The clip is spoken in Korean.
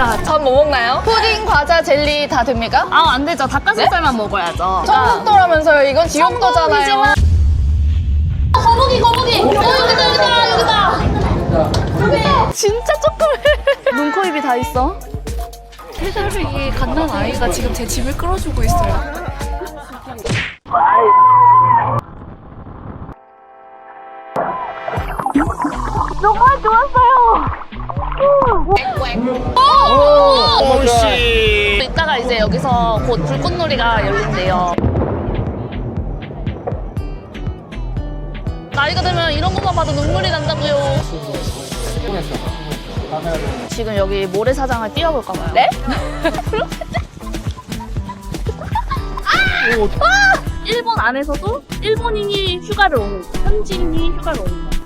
이따 전뭐 먹나요? 푸딩, 과자, 젤리 다 됩니까? 아, 안 되죠. 닭가슴살만 먹어야죠. 청국도라면서요. 이건 지옥도잖아요. 거북이, 거북이! 어, 여기다, 여기다, 여기다! 진짜 조그매. 눈, 코, 입이 다 있어. 해달을 이 갓난 아이가 지금 제 집을 끌어주고 있어요. 이따가 이제 여기서 곧 불꽃놀이가 열린대요. 나이가 들면 이런 것만 봐도 눈물이 난다고요. 지금 여기 모래사장을 뛰어볼까 봐요. 네? 아! 일본 안에서도 일본인이 휴가를 오는 거, 현지인이 휴가를 오는 거.